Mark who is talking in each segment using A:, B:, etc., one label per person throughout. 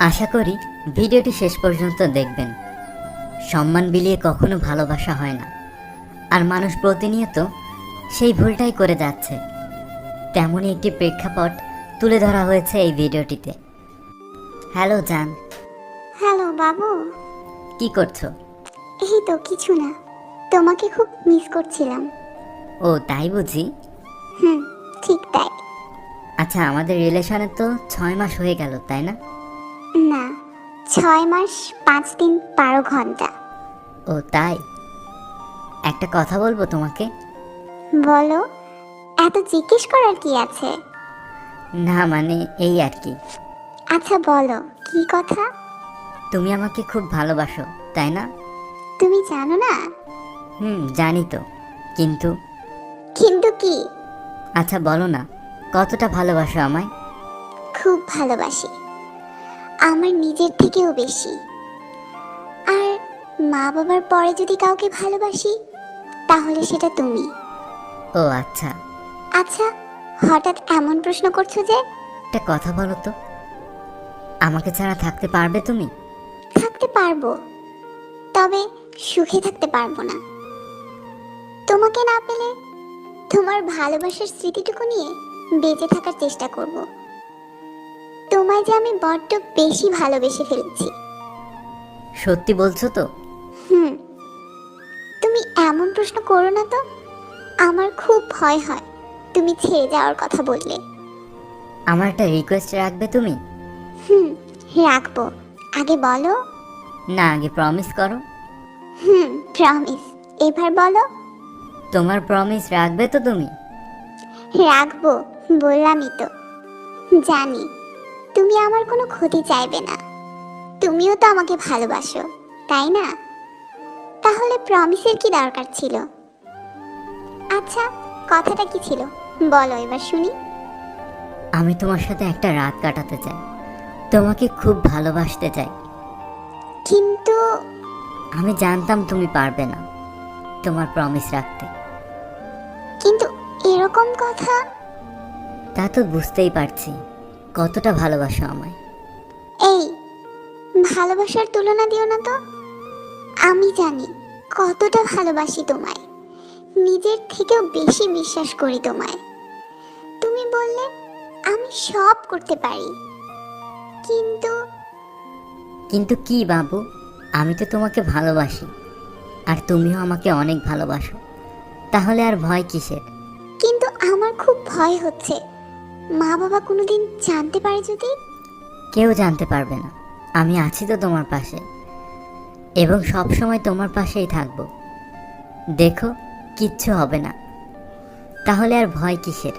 A: আশা করি ভিডিওটি শেষ পর্যন্ত দেখবেন। সম্মান বিলিয়ে কখনো ভালোবাসা হয় না। আর মানুষ প্রতিনিয়ত সেই ভুলটাই করে যাচ্ছে। তেমনই একটি প্রেক্ষাপট তুলে ধরা হয়েছে এই ভিডিওটিতে। হ্যালো জান।
B: হ্যালো বাবু।
A: কি করছ?
B: এই তো কিছু না। তোমাকে খুব মিস করছিলাম।
A: ও তাই বুঝি?
B: হুম ঠিক তাই।
A: আচ্ছা আমাদের রিলেশনে তো ছয় মাস হয়ে গেল তাই না?
B: না ছয় মাস পাঁচ দিন বারো ঘণ্টা।
A: ও তাই? একটা কথা বলব তোমাকে?
B: বলো এত জিজ্ঞেস করার কি আছে?
A: না মানে এই আর কি।
B: আচ্ছা বলো কি কথা?
A: তুমি আমাকে খুব ভালোবাসো তাই না?
B: তুমি জানো না?
A: হুম জানি তো। কিন্তু?
B: কিন্তু কি?
A: আচ্ছা বলো না কতটা ভালোবাসো আমায়?
B: খুব ভালোবাসি। আমার নিজের থেকেও বেশি। আর মা বাবার পরে যদি কাউকে ভালোবাসি তাহলে সেটা তুমি।
A: ও আচ্ছা।
B: আচ্ছা হঠাৎ এমন প্রশ্ন করছ যে?
A: একটা কথা বলো তো। আমাকে ছাড়া থাকতে পারবে তুমি?
B: থাকতে পারব তবে সুখে থাকতে পারব না। তোমাকে না পেলে তোমার ভালোবাসার স্মৃতিটুকু নিয়ে বেঁচে থাকার চেষ্টা করব। তোমায় যে আমি বড্ড বেশি ভালোবেসে ফেলেছি।
A: সত্যি বলছো তো?
B: হুম। তুমি এমন প্রশ্ন করো না তো আমার খুব ভয় হয় তুমি ছেড়ে যাওয়ার কথা বললে।
A: আমার একটা রিকোয়েস্ট রাখবে তুমি?
B: হুম রাখব। আগে বলো।
A: না আগে প্রমিস করো।
B: হুম প্রমিস এবার বলো।
A: তোমার প্রমিস রাখবে তো তুমি?
B: রাখব বললামই তো। জানি। তুমি আমার কোনো ক্ষতি চাইবে না। তুমিও তো আমাকে ভালোবাসো তাই না? তাহলে প্রমিসের কি দরকার ছিল? আচ্ছা কথাটা কি ছিল? বলো এবার শুনি।
A: আমি তোমার সাথে একটা রাত কাটাতে চাই। তোমাকে খুব ভালোবাসতে চাই।
B: কিন্তু
A: আমি জানতাম তুমি পারবে না তোমার প্রমিস রাখতে।
B: কিন্তু এরকম কথা
A: তা তো বুঝতেই পারছি। কতটা ভালোবাসো আমায়।
B: এই ভালোবাসার তুলনা দিও না তো। আমি জানি কতটা ভালোবাসি তোমায়। নিজের থেকেও বেশি বিশ্বাস করি তোমায়। তুমি বললে আমি সব করতে পারি। কিন্তু
A: কিন্তু কি বাবু আমি তো তোমাকে ভালোবাসি। আর তুমিও আমাকে অনেক ভালোবাসো। তাহলে আর ভয় কিসের?
B: কিন্তু আমার খুব ভয় হচ্ছে। মা বাবা কোনোদিন জানতে পারে যদি?
A: কেউ জানতে পারবে না। আমি আছি তো তোমার পাশে। এবং সব সময় তোমার পাশেই থাকব। দেখো কিচ্ছু হবে না। তাহলে আর ভয় কিসের?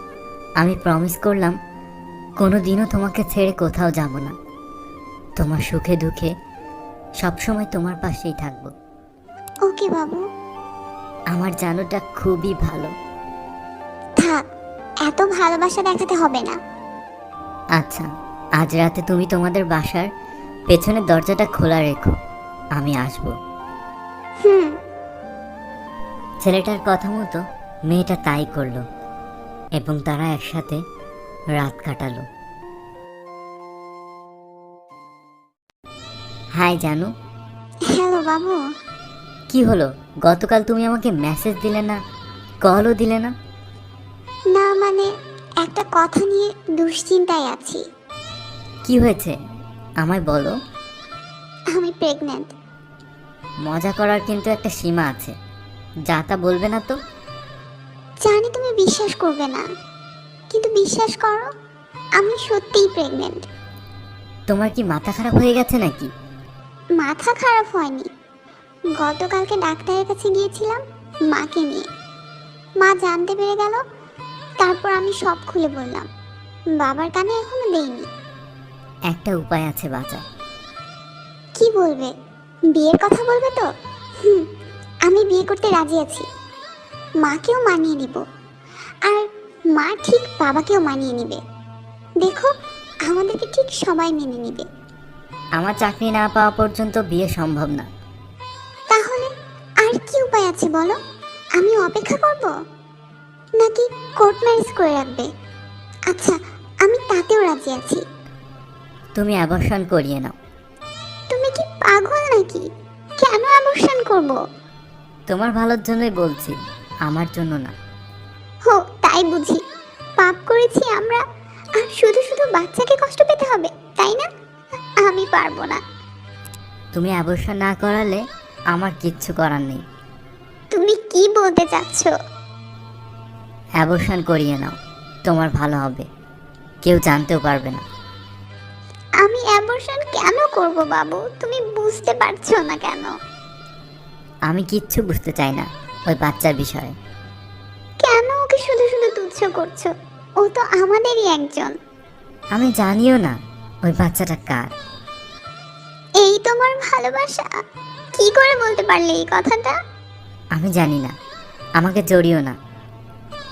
A: আমি প্রমিস করলাম কোনো দিনও তোমাকে ছেড়ে কোথাও যাব না। তোমার সুখে দুঃখে সব সময় তোমার পাশেই থাকব।
B: ওকে বাবু।
A: আমার জানোটা খুবই ভালো।
B: এত ভালোবাসা দেখাতে হবে না।
A: আচ্ছা আজ রাতে তুমি তোমাদের বাসার পেছনের দরজাটা খোলা রেখো আমি আসব।
B: হুম।
A: ছেলেটার কথা মতো মেয়েটা তাই করল এবং তারা একসাথে রাত কাটালো। হাই জানু।
B: হ্যালো বাবু।
A: কি হলো? গতকাল তুমি আমাকে মেসেজ দিলে না কলও দিলে না?
B: না মানে একটা কথা নিয়ে দুশ্চিন্তায় আছি।
A: কি হয়েছে? আমায় বলো।
B: আমি প্রেগনেন্ট
A: মজা করার কিন্তু একটা সীমা আছে। যা তা বলবে না তো?
B: জানি তুমি বিশ্বাস করবে না। কিন্তু বিশ্বাস করো আমি সত্যিই প্রেগনেন্ট
A: তোমার কি মাথা খারাপ হয়ে গেছে নাকি?
B: মাথা খারাপ হয়নি। গতকালকে ডাক্তারের কাছে গিয়েছিলাম মাকে নিয়ে। মা জানতে পেরে গেল তারপর আমি সব খুলে বললাম বাবার কানে এখনও দেইনি
A: একটা উপায় আছে বাঁচা।
B: কি বলবে? বিয়ের কথা বলবে তো? হুম আমি বিয়ে করতে রাজি আছি। মাকেও মানিয়ে নিব। আর মা ঠিক বাবাকেও মানিয়ে নিবে। দেখো আমাদেরকে ঠিক সবাই মেনে নিবে।
A: আমার চাকরি না পাওয়া পর্যন্ত বিয়ে সম্ভব না।
B: তাহলে আর কি উপায় আছে বলো? আমি অপেক্ষা করব? নাকি কোর্ট ম্যারেজ করে রাখবে আচ্ছা আমি তাতেও রাজি আছি।
A: তুমি অ্যাবর্শন করিয়ে নাও।
B: তুমি কি পাগল নাকি? কেন অ্যাবর্শন করব?
A: তোমার ভালোর জন্যই বলছি আমার জন্য না।
B: হো তাই বুঝি। পাপ করেছি আমরা আর শুধু শুধু বাচ্চাকে কষ্ট পেতে হবে তাই না? আমি পারব না।
A: তুমি অ্যাবর্শন না করালে আমার কিচ্ছু করার নেই।
B: তুমি কি বলতে চাচ্ছ?
A: অ্যাবর্শন করিয়ে নাও। তোমার ভালো হবে। কেউ জানতেও পারবে না।
B: আমি অ্যাবর্শন কেন করব বাবু? তুমি বুঝতে পারছ না কেন?
A: আমি কিচ্ছু বুঝতে চাই না ওই বাচ্চার বিষয়ে।
B: কেন ওকে শুধু শুধু তুচ্ছ করছ? ও তো আমাদেরই একজন।
A: আমি জানিও না ওই বাচ্চাটা কার।
B: এই তোমার ভালোবাসা? কি করে বলতে পারলে এই কথাটা?
A: আমি জানি না। আমাকে জড়িও না।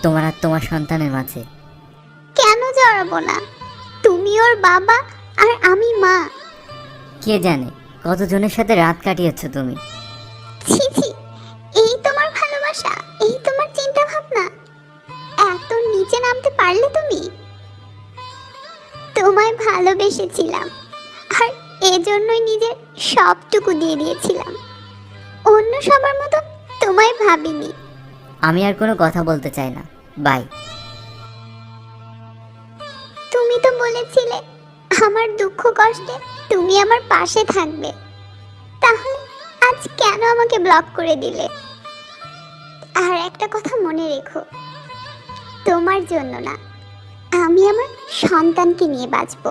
A: তোমার আর তোমার সন্তানের মাঝে।
B: কেন জড়াবো না? তুমি ওর বাবা আর আমি মা।
A: কে জানে কতজনের সাথে রাত কাটিয়েছ তুমি?
B: ছি ছি এই তোমার ভালোবাসা এই তোমার চিন্তা ভাবনা এত নিচে নামতে পারলে তুমি? তোমায় ভালোবেসেছিলাম আর এজন্যই নিজের সবটুকু দিয়ে দিয়েছিলাম। অন্য সবার মতো তোমায় ভাবিনি।
A: আমি আর কোনো কথা বলতে চাই না। বাই।
B: তুমি তো বলেছিলে আমার দুঃখ কষ্টে তুমি আমার পাশে থাকবে। তাহলে আজ কেন আমাকে ব্লক করে দিলে? আর একটা কথা মনে রেখো, তোমার জন্য না, আমি আমার সন্তানকে নিয়ে বাঁচব।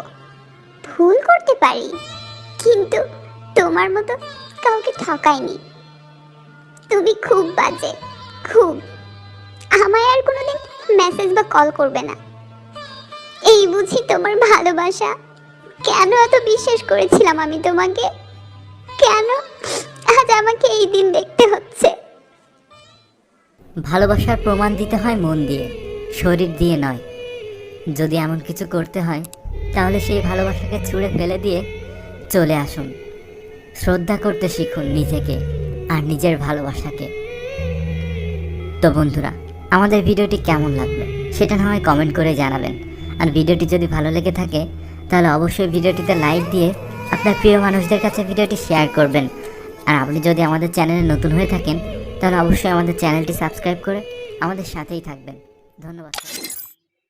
B: ভুল করতে পারি, কিন্তু তোমার মতো কাউকে ঠকাইনি। তুমি খুব বাজে। খুব আমায় আর কোনোদিন মেসেজ বা কল করবে না। এই বুঝি তোমার ভালোবাসা। কেন এত বিশ্বাস করেছিলাম আমি তোমাকে? কেন আজ আমাকে এই দিন দেখতে হচ্ছে?
A: ভালোবাসার প্রমাণ দিতে হয় মন দিয়ে, শরীর দিয়ে নয়। যদি এমন কিছু করতে হয়, তাহলে সেই ভালোবাসাকে ছুঁড়ে ফেলে দিয়ে চলে আসুন। শ্রদ্ধা করতে শিখুন নিজেকে আর নিজের ভালোবাসাকে। তো বন্ধুরা, আমাদের ভিডিওটি কেমন লাগল সেটা না হয় কমেন্ট করে জানাবেন। আর ভিডিওটি যদি ভালো লেগে থাকে, তাহলে অবশ্যই ভিডিওটিতে লাইক দিয়ে আপনার প্রিয় মানুষদের কাছে ভিডিওটি শেয়ার করবেন। আর আপনি যদি আমাদের চ্যানেলে নতুন হয়ে থাকেন, তাহলে অবশ্যই আমাদের চ্যানেলটি সাবস্ক্রাইব করে আমাদের সাথেই থাকবেন। ধন্যবাদ।